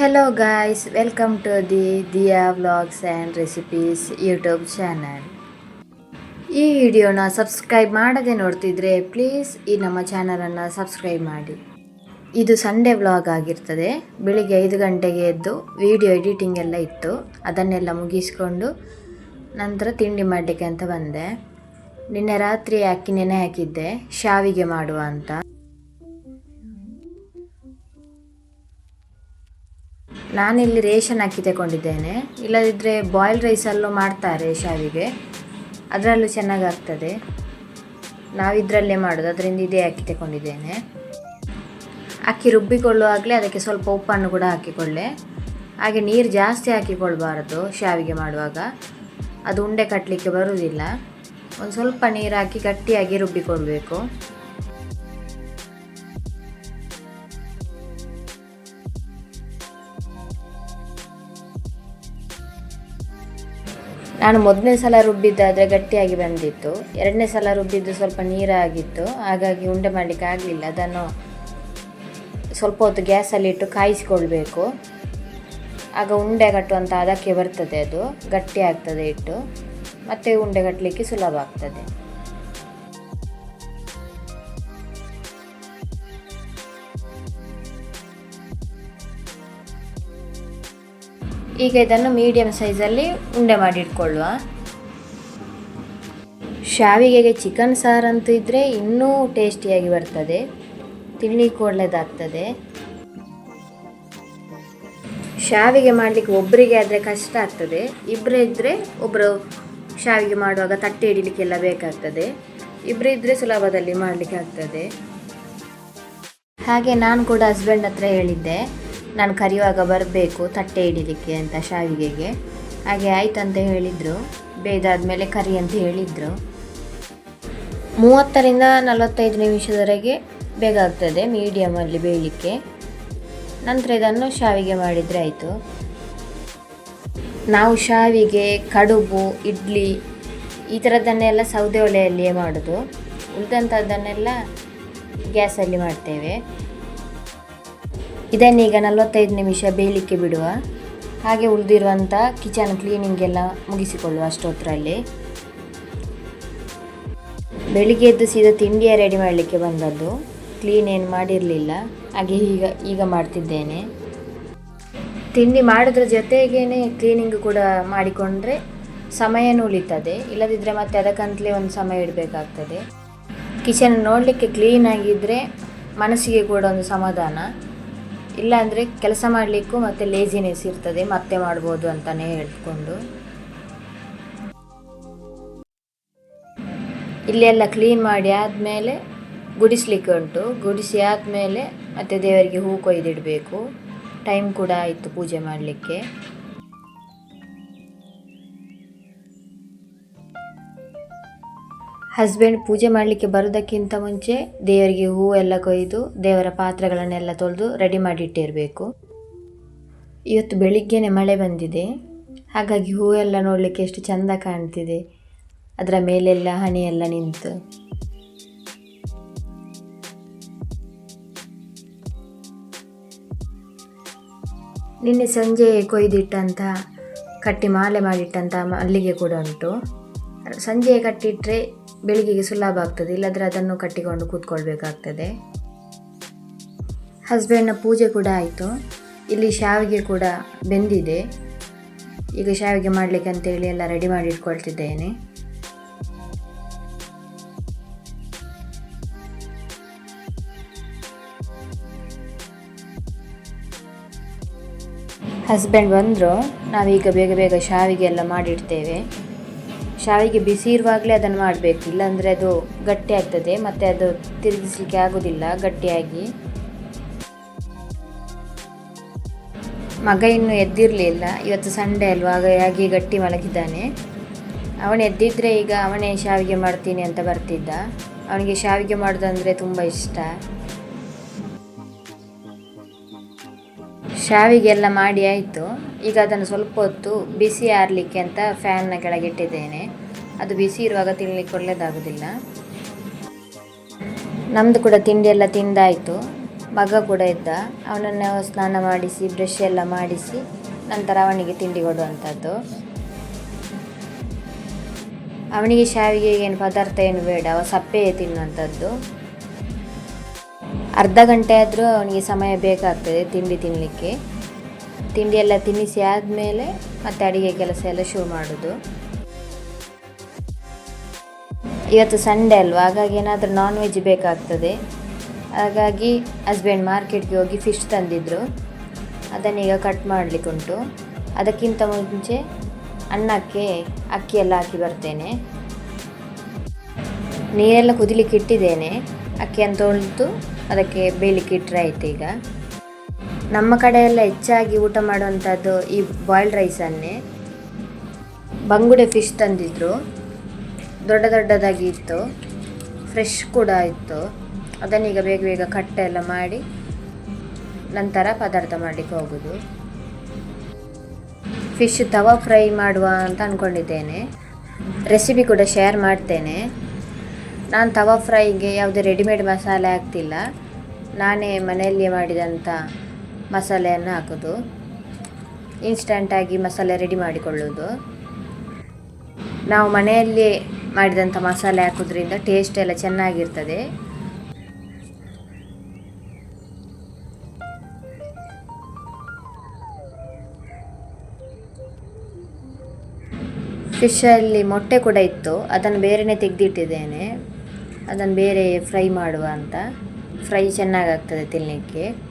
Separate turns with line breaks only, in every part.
Hello guys welcome to the Diya vlogs and recipes YouTube channel ಈ ವಿಡಿಯೋನ subscribe ಮಾಡದೆ ನೋಡ್ತಿದ್ರೆ ಪ್ಲೀಸ್ ಈ ನಮ್ಮ ಚಾನಲನ್ನು ಸಬ್ಸ್ಕ್ರೈಬ್ ಮಾಡಿ. ಇದು ಸಂಡೇ ವ್ಲಾಗ್ ಆಗಿರ್ತದೆ. ಬೆಳಿಗ್ಗೆ ಐದು ಗಂಟೆಗೆ ಎದ್ದು ವಿಡಿಯೋ ಎಡಿಟಿಂಗ್ ಎಲ್ಲ ಇತ್ತು. ಅದನ್ನೆಲ್ಲ ಮುಗಿಸ್ಕೊಂಡು ನಂತರ ತಿಂಡಿ ಮಾಡಲಿಕ್ಕೆ ಅಂತ ಬಂದೆ. ನಿನ್ನೆ ರಾತ್ರಿ ಅಕ್ಕಿ ನೆನೆ ಹಾಕಿದ್ದೆ. ಶಾವಿಗೆ ಮಾಡುವ ಅಂತ. ನಾನಿಲ್ಲಿ ರೇಷನ್ ಅಕ್ಕಿ ತಗೊಂಡಿದ್ದೇನೆ. ಇಲ್ಲದಿದ್ದರೆ ಬಾಯ್ಲ್ ರೈಸಲ್ಲೂ ಮಾಡ್ತಾರೆ ಶಾವಿಗೆ. ಅದರಲ್ಲೂ ಚೆನ್ನಾಗಾಗ್ತದೆ. ನಾವಿದ್ರಲ್ಲೇ ಮಾಡೋದು, ಅದರಿಂದ ಇದೇ ಅಕ್ಕಿ ತಗೊಂಡಿದ್ದೇನೆ. ಅಕ್ಕಿ ರುಬ್ಬಿಕೊಳ್ಳುವಾಗಲೇ ಅದಕ್ಕೆ ಸ್ವಲ್ಪ ಉಪ್ಪನ್ನು ಕೂಡ ಹಾಕಿಕೊಳ್ಳೆ. ಹಾಗೆ ನೀರು ಜಾಸ್ತಿ ಹಾಕಿಕೊಳ್ಬಾರ್ದು ಶಾವಿಗೆ ಮಾಡುವಾಗ. ಅದು ಉಂಡೆ ಕಟ್ಟಲಿಕ್ಕೆ ಬರುವುದಿಲ್ಲ. ಒಂದು ಸ್ವಲ್ಪ ನೀರು ಹಾಕಿ ಗಟ್ಟಿಯಾಗಿ ರುಬ್ಬಿಕೊಳ್ಬೇಕು. ನಾನು ಮೊದಲನೇ ಸಲ ರುಬ್ಬಿದ್ದಾದರೆ ಗಟ್ಟಿಯಾಗಿ ಬಂದಿತ್ತು. ಎರಡನೇ ಸಲ ರುಬ್ಬಿದ್ದು ಸ್ವಲ್ಪ ನೀರಾಗಿತ್ತು. ಹಾಗಾಗಿ ಉಂಡೆ ಮಾಡಲಿಕ್ಕೆ ಆಗಲಿಲ್ಲ. ಅದನ್ನು ಸ್ವಲ್ಪ ಹೊತ್ತು ಗ್ಯಾಸಲ್ಲಿ ಇಟ್ಟು ಕಾಯಿಸಿಕೊಳ್ಬೇಕು. ಆಗ ಉಂಡೆ ಕಟ್ಟುವಂಥ ಅದಕ್ಕೆ ಬರ್ತದೆ ಅದು. ಗಟ್ಟಿ ಆಗ್ತದೆ ಇಟ್ಟು. ಮತ್ತೆ ಉಂಡೆ ಕಟ್ಟಲಿಕ್ಕೆ ಸುಲಭ ಆಗ್ತದೆ. ಈಗ ಇದನ್ನು ಮೀಡಿಯಂ ಸೈಜಲ್ಲಿ ಉಂಡೆ ಮಾಡಿ ಇಟ್ಕೊಳ್ಳುವ. ಶಾವಿಗೆಗೆ ಚಿಕನ್ ಸಾರಂತೂ ಇದ್ದರೆ ಇನ್ನೂ ಟೇಸ್ಟಿಯಾಗಿ ಬರ್ತದೆ. ತಿನ್ನಲಿಕ್ಕೆ ಒಳ್ಳೆಯದಾಗ್ತದೆ ಶಾವಿಗೆ ಮಾಡಲಿಕ್ಕೆ ಒಬ್ಬರಿಗೆ ಆದರೆ ಕಷ್ಟ ಆಗ್ತದೆ. ಇಬ್ಬರೇ ಇದ್ದರೆ ಒಬ್ಬರು ಶಾವಿಗೆ ಮಾಡುವಾಗ ತಟ್ಟೆ ಹಿಡಿಲಿಕ್ಕೆಲ್ಲ ಬೇಕಾಗ್ತದೆ. ಇಬ್ಬರೇ ಇದ್ದರೆ ಸುಲಭದಲ್ಲಿ ಮಾಡಲಿಕ್ಕೆ ಆಗ್ತದೆ ಹಾಗೆ ನಾನು ಕೂಡ ಹಸ್ಬೆಂಡ್ ಹತ್ರ ಹೇಳಿದ್ದೆ. ನಾನು ಕರೆಯುವಾಗ ಬರಬೇಕು ತಟ್ಟೆ ಹಿಡಿಲಿಕ್ಕೆ ಅಂತ ಶಾವಿಗೆಗೆ. ಹಾಗೆ ಆಯ್ತಂತ ಹೇಳಿದರು. ಬೇಯ್ದಾದ್ಮೇಲೆ ಕರಿ ಅಂತ ಹೇಳಿದರು. ಮೂವತ್ತರಿಂದ ನಲವತ್ತೈದು ನಿಮಿಷದವರೆಗೆ ಬೇಗ ಆಗ್ತದೆ ಮೀಡಿಯಮಲ್ಲಿ ಬೇಯಲಿಕ್ಕೆ. ನಂತರ ಇದನ್ನು ಶಾವಿಗೆ ಮಾಡಿದರೆ ಆಯಿತು. ನಾವು ಶಾವಿಗೆ, ಕಡುಬು, ಇಡ್ಲಿ ಈ ಥರದ್ದನ್ನೆಲ್ಲ ಸೌದೆ ಒಲೆಯಲ್ಲಿಯೇ ಮಾಡೋದು. ಉಳಿದಂಥದ್ದನ್ನೆಲ್ಲ ಗ್ಯಾಸಲ್ಲಿ ಮಾಡ್ತೇವೆ. ಇದನ್ನೀಗ ನಲವತ್ತೈದು ನಿಮಿಷ ಬೇಯಲಿಕ್ಕೆ ಬಿಡುವ ಹಾಗೆ ಉಳಿದಿರುವಂಥ ಕಿಚನ್ ಕ್ಲೀನಿಂಗ್ ಎಲ್ಲ ಮುಗಿಸಿಕೊಳ್ಳುವ ಅಷ್ಟೊತ್ತರಲ್ಲಿ. ಬೆಳಿಗ್ಗೆ ಎದ್ದು ಸೀದಾ ತಿಂಡಿಯ ರೆಡಿ ಮಾಡಲಿಕ್ಕೆ ಬಂದದ್ದು. ಕ್ಲೀನ್ ಏನು ಮಾಡಿರಲಿಲ್ಲ. ಹಾಗೆ ಈಗ ಈಗ ಮಾಡ್ತಿದ್ದೇನೆ. ತಿಂಡಿ ಮಾಡೋದ್ರ ಜೊತೆಗೇ ಕ್ಲೀನಿಂಗ್ ಕೂಡ ಮಾಡಿಕೊಂಡ್ರೆ ಸಮಯನೂ ಉಳಿತದೆ. ಇಲ್ಲದಿದ್ದರೆ ಮತ್ತೆ ಅದಕ್ಕಂತಲೇ ಒಂದು ಸಮಯ ಇಡಬೇಕಾಗ್ತದೆ. ಕಿಚನ್ ನೋಡಲಿಕ್ಕೆ ಕ್ಲೀನ್ ಆಗಿದ್ದರೆ ಮನಸ್ಸಿಗೆ ಕೂಡ ಒಂದು ಸಮಾಧಾನ. ಇಲ್ಲಾಂದರೆ ಕೆಲಸ ಮಾಡಲಿಕ್ಕೂ ಮತ್ತೆ ಲೇಜಿನೆಸ್ ಇರ್ತದೆ, ಮತ್ತೆ ಮಾಡ್ಬೋದು ಅಂತಲೇ ಹೇಳ್ಕೊಂಡು. ಇಲ್ಲೆಲ್ಲ ಕ್ಲೀನ್ ಮಾಡಿ ಆದಮೇಲೆ ಗುಡಿಸ್ಲಿಕ್ಕೆ ಉಂಟು. ಗುಡಿಸಿ ಆದಮೇಲೆ ಮತ್ತೆ ದೇವರಿಗೆ ಹೂ ಕೊಯ್ದಿಡಬೇಕು. ಟೈಮ್ ಕೂಡ ಆಯಿತು ಪೂಜೆ ಮಾಡಲಿಕ್ಕೆ. ಹಸ್ಬೆಂಡ್ ಪೂಜೆ ಮಾಡಲಿಕ್ಕೆ ಬರೋದಕ್ಕಿಂತ ಮುಂಚೆ ದೇವರಿಗೆ ಹೂವು ಎಲ್ಲ ಕೊಯ್ದು ದೇವರ ಪಾತ್ರೆಗಳನ್ನೆಲ್ಲ ತೊಳೆದು ರೆಡಿ ಮಾಡಿಟ್ಟಿರಬೇಕು. ಇವತ್ತು ಬೆಳಿಗ್ಗೆನೆ ಮಳೆ ಬಂದಿದೆ. ಹಾಗಾಗಿ ಹೂವೆಲ್ಲ ನೋಡಲಿಕ್ಕೆ ಎಷ್ಟು ಚೆಂದ ಕಾಣ್ತಿದೆ. ಅದರ ಮೇಲೆಲ್ಲ ಎಲ್ಲ ನಿಂತು. ನಿನ್ನೆ ಸಂಜೆ ಕೊಯ್ದಿಟ್ಟಂಥ ಕಟ್ಟಿ ಮಾಲೆ ಮಾಡಿಟ್ಟಂಥ ಮಲ್ಲಿಗೆ ಕೂಡ ಉಂಟು. ಸಂಜೆ ಕಟ್ಟಿಟ್ಟರೆ ಬೆಳಿಗ್ಗೆಗೆ ಸುಲಭ ಆಗ್ತದೆ, ಇಲ್ಲದ್ರೆ ಅದನ್ನು ಕಟ್ಟಿಕೊಂಡು ಕೂತ್ಕೊಳ್ಬೇಕಾಗ್ತದೆ. ಹಸ್ಬೆಂಡ್ನ ಪೂಜೆ ಕೂಡ ಆಯಿತು. ಇಲ್ಲಿ ಶಾವಿಗೆ ಕೂಡ ಬೆಂದಿದೆ. ಈಗ ಶಾವಿಗೆ ಮಾಡಲಿಕ್ಕೆ ಅಂತೇಳಿ ಎಲ್ಲ ರೆಡಿ ಮಾಡಿ ಇಟ್ಕೊಳ್ತಿದ್ದೇನೆ. ಹಸ್ಬೆಂಡ್ ಬಂದರು, ನಾವೀಗ ಬೇಗ ಬೇಗ ಶಾವಿಗೆ ಎಲ್ಲ ಮಾಡಿಡ್ತೇವೆ. ಶಾವಿಗೆ ಬಿಸಿ ಇರುವಾಗಲೇ ಅದನ್ನು ಮಾಡಬೇಕು. ಇಲ್ಲಾಂದರೆ ಅದು ಗಟ್ಟಿ ಆಗ್ತದೆ, ಮತ್ತು ಅದು ತಿರುಗಿಸ್ಲಿಕ್ಕೆ ಆಗೋದಿಲ್ಲ ಗಟ್ಟಿಯಾಗಿ. ಮಗ ಇನ್ನೂ ಎದ್ದಿರಲಿಲ್ಲ ಇವತ್ತು ಸಂಡೆ ಅಲ್ವಾ, ಹಾಗಾಗಿ ಗಟ್ಟಿ ಮಲಗಿದ್ದಾನೆ. ಅವನು ಎದ್ದಿದ್ರೆ ಈಗ ಅವನೇ ಶಾವಿಗೆ ಮಾಡ್ತೀನಿ ಅಂತ ಬರ್ತಿದ್ದ. ಅವನಿಗೆ ಶಾವಿಗೆ ಮಾಡೋದಂದರೆ ತುಂಬ ಇಷ್ಟ. ಶಾವಿಗೆ ಎಲ್ಲ ಮಾಡಿ ಆಯಿತು. ಈಗ ಅದನ್ನು ಸ್ವಲ್ಪ ಹೊತ್ತು ಬಿಸಿ ಆರಲಿಕ್ಕೆ ಅಂತ ಫ್ಯಾನ್ನ ಕೆಳಗೆ ಇಟ್ಟಿದ್ದೇನೆ ಅದು ಬಿಸಿ ಇರುವಾಗ ತಿನ್ನಲಿಕ್ಕೆ ಒಳ್ಳೆಯದಾಗೋದಿಲ್ಲ ನಮ್ಮದು ಕೂಡ ತಿಂಡಿ ಎಲ್ಲ ತಿಂದಾಯಿತು. ಮಗ ಕೂಡ ಇದ್ದ. ಅವನನ್ನು ಸ್ನಾನ ಮಾಡಿಸಿ ಬ್ರಷ್ ಎಲ್ಲ ಮಾಡಿಸಿ, ನಂತರ ಅವನಿಗೆ ತಿಂಡಿ ಕೊಡುವಂಥದ್ದು. ಅವನಿಗೆ ಶಾವಿಗೆ ಏನು ಪದಾರ್ಥ ಏನು ಬೇಡ, ಅವ ಸಪ್ಪೆಯೇ ತಿನ್ನುವಂಥದ್ದು. ಅರ್ಧ ಗಂಟೆ ಆದರೂ ಅವನಿಗೆ ಸಮಯ ಬೇಕಾಗ್ತದೆ ತಿಂಡಿ ತಿನ್ನಲಿಕ್ಕೆ ತಿಂಡಿ ಎಲ್ಲ ತಿನ್ನಿಸಿ ಆದಮೇಲೆ ಮತ್ತೆ ಅಡುಗೆ ಕೆಲಸ ಎಲ್ಲ ಶುರು ಮಾಡೋದು. ಇವತ್ತು ಸಂಡೇ ಅಲ್ವಾ, ಹಾಗಾಗಿ ಏನಾದರೂ ನಾನ್ ವೆಜ್ ಬೇಕಾಗ್ತದೆ. ಹಾಗಾಗಿ ಹಸ್ಬೆಂಡ್ ಮಾರ್ಕೆಟ್ಗೆ ಹೋಗಿ ಫಿಶ್ ತಂದಿದ್ದರು ಅದನ್ನೀಗ ಕಟ್ ಮಾಡಲಿಕ್ಕುಂಟು. ಅದಕ್ಕಿಂತ ಮುಂಚೆ ಅನ್ನಕ್ಕೆ ಅಕ್ಕಿ ಎಲ್ಲ ಹಾಕಿ ಬರ್ತೇನೆ. ನೀರೆಲ್ಲ ಕುದಿಲಿಕ್ಕೆ ಇಟ್ಟಿದ್ದೇನೆ. ಅಕ್ಕಿಯನ್ನು ತೊಳೆದು ಅದಕ್ಕೆ ಬೇಯಲಿಕ್ಕೆ ಇಟ್ಟರೆ ಆಯ್ತು ಈಗ. ನಮ್ಮ ಕಡೆಯೆಲ್ಲ ಹೆಚ್ಚಾಗಿ ಊಟ ಮಾಡುವಂಥದ್ದು ಈ ಬಾಯ್ಲ್ಡ್ ರೈಸನ್ನೇ ಬಂಗುಡೆ ಫಿಶ್ ತಂದಿದ್ರು. ದೊಡ್ಡ ದೊಡ್ಡದಾಗಿ ಇತ್ತು. ಫ್ರೆಶ್ ಕೂಡ ಇತ್ತು. ಅದನ್ನೀಗ ಬೇಗ ಬೇಗ ಕಟ್ಟೆ ಎಲ್ಲ ಮಾಡಿ ನಂತರ ಪದಾರ್ಥ ಮಾಡಲಿಕ್ಕೆ ಹೋಗೋದು. ಫಿಶ್ ತವಾ ಫ್ರೈ ಮಾಡುವ ಅಂತ ಅಂದ್ಕೊಂಡಿದ್ದೇನೆ ರೆಸಿಪಿ ಕೂಡ ಶೇರ್ ಮಾಡ್ತೇನೆ. ನಾನು ತವಾ ಫ್ರೈಗೆ ಯಾವುದೇ ರೆಡಿಮೇಡ್ ಮಸಾಲೆ ಹಾಕ್ತಿಲ್ಲ. ನಾನೇ ಮನೆಯಲ್ಲಿಯೇ ಮಾಡಿದಂಥ ಮಸಾಲೆಯನ್ನು ಹಾಕೋದು. ಇನ್ಸ್ಟಂಟಾಗಿ ಮಸಾಲೆ ರೆಡಿ ಮಾಡಿಕೊಳ್ಳೋದು. ನಾವು ಮನೆಯಲ್ಲಿ ಮಾಡಿದಂಥ ಮಸಾಲೆ ಹಾಕೋದ್ರಿಂದ ಟೇಸ್ಟ್ ಎಲ್ಲ ಚೆನ್ನಾಗಿರ್ತದೆ. ಫಿಶಲ್ಲಿ ಮೊಟ್ಟೆ ಕೂಡ ಇತ್ತು. ಅದನ್ನು ಬೇರೆಯೇ ತೆಗೆದಿಟ್ಟಿದ್ದೇನೆ. ಅದನ್ನು ಬೇರೆ ಫ್ರೈ ಮಾಡುವ ಅಂತ. ಫ್ರೈ ಚೆನ್ನಾಗಾಗ್ತದೆ ತಿನ್ನಲಿಕ್ಕೆ.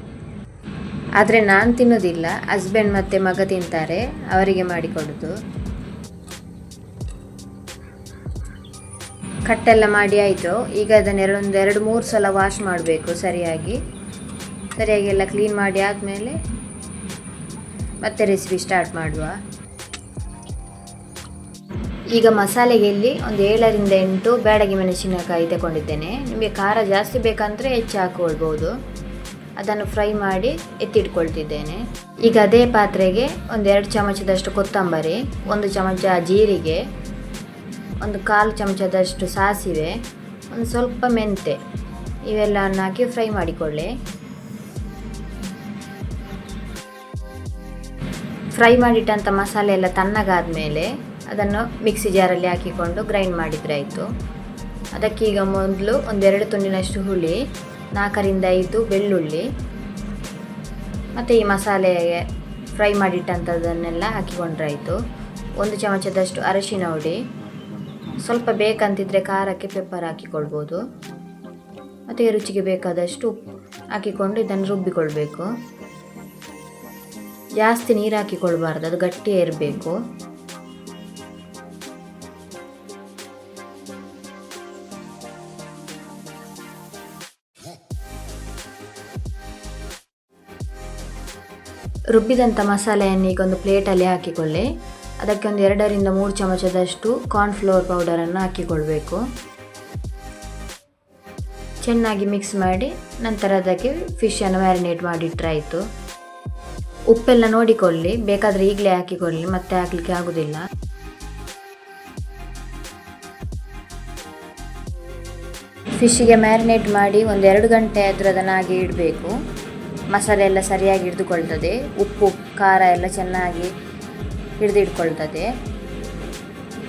ಆದರೆ ನಾನು ತಿನ್ನೋದಿಲ್ಲ ಹಸ್ಬೆಂಡ್ ಮತ್ತು ಮಗ ತಿಂತಾರೆ, ಅವರಿಗೆ ಮಾಡಿಕೊಡೋದು ಕಟ್ಟೆಲ್ಲ ಮಾಡಿ ಆಯಿತು, ಈಗ ಅದನ್ನು ಎರಡೊಂದು, ಎರಡು, ಮೂರು ಸಲ ವಾಶ್ ಮಾಡಬೇಕು ಸರಿಯಾಗಿ. ಸರಿಯಾಗಿ ಎಲ್ಲ ಕ್ಲೀನ್ ಮಾಡಿ ಆದಮೇಲೆ ಮತ್ತೆ ರೆಸಿಪಿ ಸ್ಟಾರ್ಟ್ ಮಾಡುವ. ಈಗ ಮಸಾಲೆಗೆ ಇಲ್ಲಿ ಒಂದು ಏಳರಿಂದ ಎಂಟು ಬ್ಯಾಡಗಿ ಮೆಣಸಿನಕಾಯಿ ತಗೊಂಡಿದ್ದೇನೆ. ನಿಮಗೆ ಖಾರ ಜಾಸ್ತಿ ಬೇಕಂದರೆ ಹೆಚ್ಚು ಹಾಕೊಳ್ಬೋದು. ಅದನ್ನು ಫ್ರೈ ಮಾಡಿ ಎತ್ತಿಟ್ಕೊಳ್ತಿದ್ದೇನೆ. ಈಗ ಅದೇ ಪಾತ್ರೆಗೆ ಒಂದು ಎರಡು ಚಮಚದಷ್ಟು ಕೊತ್ತಂಬರಿ, ಒಂದು ಚಮಚ ಜೀರಿಗೆ, ಒಂದು ಕಾಲು ಚಮಚದಷ್ಟು ಸಾಸಿವೆ, ಒಂದು ಸ್ವಲ್ಪ ಮೆಂತೆ ಇವೆಲ್ಲವನ್ನು ಹಾಕಿ ಫ್ರೈ ಮಾಡಿಕೊಳ್ಳಿ. ಫ್ರೈ ಮಾಡಿಟ್ಟಂಥ ಮಸಾಲೆ ಎಲ್ಲ ತಣ್ಣಗಾದ ಮೇಲೆ ಅದನ್ನು ಮಿಕ್ಸಿ ಜಾರಲ್ಲಿ ಹಾಕಿಕೊಂಡು ಗ್ರೈಂಡ್ ಮಾಡಿದರೆ ಆಯಿತು. ಅದಕ್ಕೀಗ ಮೊದಲು ಒಂದೆರಡು ತುಂಡಿನಷ್ಟು ಹುಳಿ ನಾಲ್ಕರಿಂದ ಐದು ಬೆಳ್ಳುಳ್ಳಿ ಮತ್ತು ಈ ಮಸಾಲೆಗೆ ಫ್ರೈ ಮಾಡಿಟ್ಟಂಥದ್ದನ್ನೆಲ್ಲ ಹಾಕಿಕೊಂಡ್ರಾಯಿತು. ಒಂದು ಚಮಚದಷ್ಟು ಅರಶಿನ ಹುಡಿ, ಸ್ವಲ್ಪ ಬೇಕಂತಿದ್ರೆ ಖಾರಕ್ಕೆ ಪೆಪ್ಪರ್ ಹಾಕಿಕೊಳ್ಬೋದು. ಮತ್ತು ರುಚಿಗೆ ಬೇಕಾದಷ್ಟು ಉಪ್ಪು ಹಾಕಿಕೊಂಡು ಇದನ್ನು ರುಬ್ಬಿಕೊಳ್ಬೇಕು. ಜಾಸ್ತಿ ನೀರು ಹಾಕಿಕೊಳ್ಬಾರ್ದು, ಅದು ಗಟ್ಟಿಯೇ ಇರಬೇಕು. ರುಬ್ಬಿದಂಥ ಮಸಾಲೆಯನ್ನು ಈಗ ಒಂದು ಪ್ಲೇಟಲ್ಲಿ ಹಾಕಿಕೊಳ್ಳಿ. ಅದಕ್ಕೆ ಒಂದು ಎರಡರಿಂದ ಮೂರು ಚಮಚದಷ್ಟು ಕಾರ್ನ್ಫ್ಲೋರ್ ಪೌಡರನ್ನು ಹಾಕಿಕೊಳ್ಬೇಕು. ಚೆನ್ನಾಗಿ ಮಿಕ್ಸ್ ಮಾಡಿ ನಂತರ ಅದಕ್ಕೆ ಫಿಶನ್ನು ಮ್ಯಾರಿನೇಟ್ ಮಾಡಿಟ್ರಾಯಿತು ಉಪ್ಪೆಲ್ಲ ನೋಡಿಕೊಳ್ಳಿ, ಬೇಕಾದರೆ ಈಗಲೇ ಹಾಕಿಕೊಳ್ಳಿ, ಮತ್ತೆ ಹಾಕಲಿಕ್ಕೆ ಆಗೋದಿಲ್ಲ. ಫಿಶ್ಶಿಗೆ ಮ್ಯಾರಿನೇಟ್ ಮಾಡಿ ಒಂದು ಎರಡು ಗಂಟೆ ಆದರೂ ಅದನ್ನು ಹಾಗೆ ಇಡಬೇಕು. ಮಸಾಲೆ ಎಲ್ಲ ಸರಿಯಾಗಿ ಹಿಡಿದುಕೊಳ್ತದೆ. ಉಪ್ಪು, ಖಾರ ಎಲ್ಲ ಚೆನ್ನಾಗಿ ಹಿಡಿದಿಟ್ಕೊಳ್ತದೆ.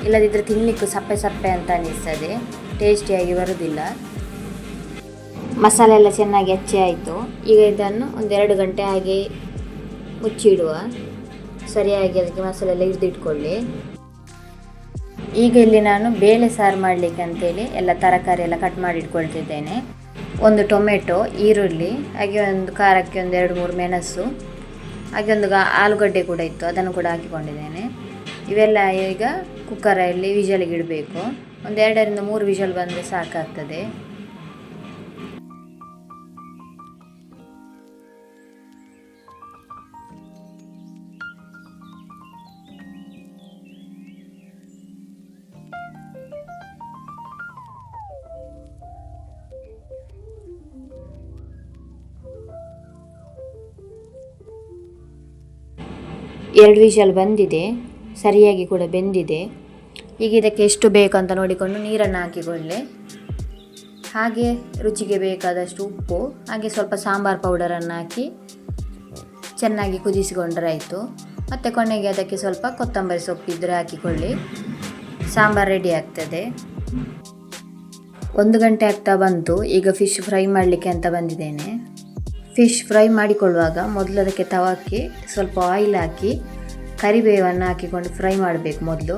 ಇಲ್ಲದಿದ್ದರೆ ತಿನ್ನಲಿಕ್ಕೂ ಸಪ್ಪೆ ಸಪ್ಪೆ ಅಂತ ಅನ್ನಿಸ್ತದೆ ಟೇಸ್ಟಿಯಾಗಿ ಬರೋದಿಲ್ಲ. ಮಸಾಲೆ ಎಲ್ಲ ಚೆನ್ನಾಗಿ ಹೆಚ್ಚೆ ಆಯಿತು. ಈಗ ಇದನ್ನು ಒಂದೆರಡು ಗಂಟೆ ಹಾಗೆ ಮುಚ್ಚಿಡುವ. ಸರಿಯಾಗಿ ಅದಕ್ಕೆ ಮಸಾಲೆ ಎಲ್ಲ ಹಿಡಿದಿಟ್ಕೊಳ್ಳಿ. ಈಗ ಇಲ್ಲಿ ನಾನು ಬೇಳೆ ಸಾರು ಮಾಡಲಿಕ್ಕೆ ಅಂತೇಳಿ ಎಲ್ಲ ತರಕಾರಿ ಎಲ್ಲ ಕಟ್ ಮಾಡಿ ಇಟ್ಕೊಳ್ತಿದ್ದೇನೆ. ಒಂದು ಟೊಮೆಟೊ, ಈರುಳ್ಳಿ, ಹಾಗೆ ಒಂದು ಖಾರಕ್ಕೆ ಒಂದು ಎರಡು ಮೂರು ಮೆಣಸು, ಹಾಗೆ ಒಂದು ಆಲೂಗಡ್ಡೆ ಕೂಡ ಇತ್ತು, ಅದನ್ನು ಕೂಡ ಹಾಕಿಕೊಂಡಿದ್ದೇನೆ. ಇವೆಲ್ಲ ಈಗ ಕುಕ್ಕರಲ್ಲಿ ವಿಷಲಿಗೆ ಇಡಬೇಕು. ಒಂದು ಎರಡರಿಂದ ಮೂರು ವಿಷಲ್ ಬಂದರೆ ಸಾಕಾಗ್ತದೆ. ಎರಡು ವಿಷಲ್ ಬಂದಿದೆ, ಸರಿಯಾಗಿ ಕೂಡ ಬೆಂದಿದೆ. ಈಗ ಇದಕ್ಕೆ ಎಷ್ಟು ಬೇಕಂತ ನೋಡಿಕೊಂಡು ನೀರನ್ನು ಹಾಕಿಕೊಳ್ಳಿ. ಹಾಗೆ ರುಚಿಗೆ ಬೇಕಾದಷ್ಟು ಉಪ್ಪು, ಹಾಗೆ ಸ್ವಲ್ಪ ಸಾಂಬಾರು ಪೌಡರನ್ನು ಹಾಕಿ ಚೆನ್ನಾಗಿ ಕುದಿಸಿಕೊಂಡ್ರಾಯಿತು. ಮತ್ತು ಕೊನೆಗೆ ಅದಕ್ಕೆ ಸ್ವಲ್ಪ ಕೊತ್ತಂಬರಿ ಸೊಪ್ಪು ಇದ್ದರೆ ಹಾಕಿಕೊಳ್ಳಿ. ಸಾಂಬಾರು ರೆಡಿ ಆಗ್ತದೆ. ಒಂದು ಗಂಟೆ ಆಗ್ತಾ ಬಂತು, ಈಗ ಫಿಶ್ ಫ್ರೈ ಮಾಡಲಿಕ್ಕೆ ಅಂತ ಬಂದಿದ್ದೇನೆ. ಫಿಶ್ ಫ್ರೈ ಮಾಡಿಕೊಳ್ಳುವಾಗ ಮೊದಲು ಅದಕ್ಕೆ ತವಕ್ಕೆ ಸ್ವಲ್ಪ ಆಯಿಲ್ ಹಾಕಿ, ಕರಿಬೇವನ್ನು ಹಾಕಿಕೊಂಡು ಫ್ರೈ ಮಾಡಬೇಕು ಮೊದಲು.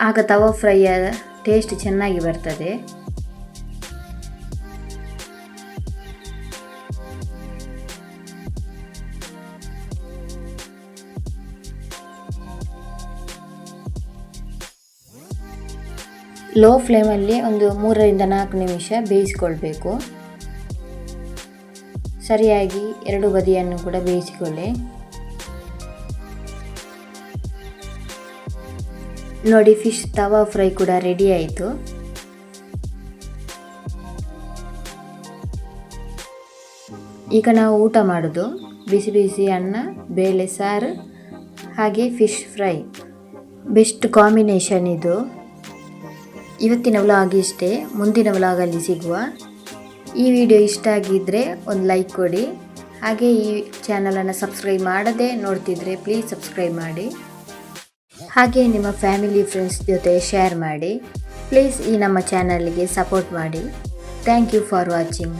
ಆಗ ತವ ಫ್ರೈಯ ಟೇಸ್ಟ್ ಚೆನ್ನಾಗಿ ಬರ್ತದೆ. ಲೋ ಫ್ಲೇಮಲ್ಲಿ ಒಂದು ಮೂರರಿಂದ ನಾಲ್ಕು ನಿಮಿಷ ಬೇಯಿಸಿಕೊಳ್ಬೇಕು. ಸರಿಯಾಗಿ ಎರಡು ಬದಿಯನ್ನು ಕೂಡ ಬೇಯಿಸಿಕೊಳ್ಳಿ. ನೋಡಿ ಫಿಶ್ ತವಾ ಫ್ರೈ ಕೂಡ ರೆಡಿ ಆಯಿತು. ಈಗ ನಾವು ಊಟ ಮಾಡೋದು. ಬಿಸಿ ಬಿಸಿ ಅನ್ನ, ಬೇಳೆ, ಸಾರು, ಹಾಗೆ ಫಿಶ್ ಫ್ರೈ ಬೆಸ್ಟ್ ಕಾಂಬಿನೇಷನ್ ಇದು. ಇವತ್ತಿನ ವ್ಲಾಗ್ ಇಷ್ಟೇ. ಮುಂದಿನ ವ್ಲಾಗಲ್ಲಿ ಸಿಗುವ ಈ ವಿಡಿಯೋ ಇಷ್ಟ ಆಗಿದ್ದರೆ ಒಂದು ಲೈಕ್ ಕೊಡಿ. ಹಾಗೆ ಈ ಚಾನಲನ್ನು ಸಬ್ಸ್ಕ್ರೈಬ್ ಮಾಡದೆ ನೋಡ್ತಿದ್ರೆ ಪ್ಲೀಸ್ ಸಬ್ಸ್ಕ್ರೈಬ್ ಮಾಡಿ. ಹಾಗೆ ನಿಮ್ಮ ಫ್ಯಾಮಿಲಿ ಫ್ರೆಂಡ್ಸ್ ಜೊತೆ ಶೇರ್ ಮಾಡಿ. ಪ್ಲೀಸ್ ಈ ನಮ್ಮ ಚಾನಲ್ಗೆ ಸಪೋರ್ಟ್ ಮಾಡಿ. Thank you for watching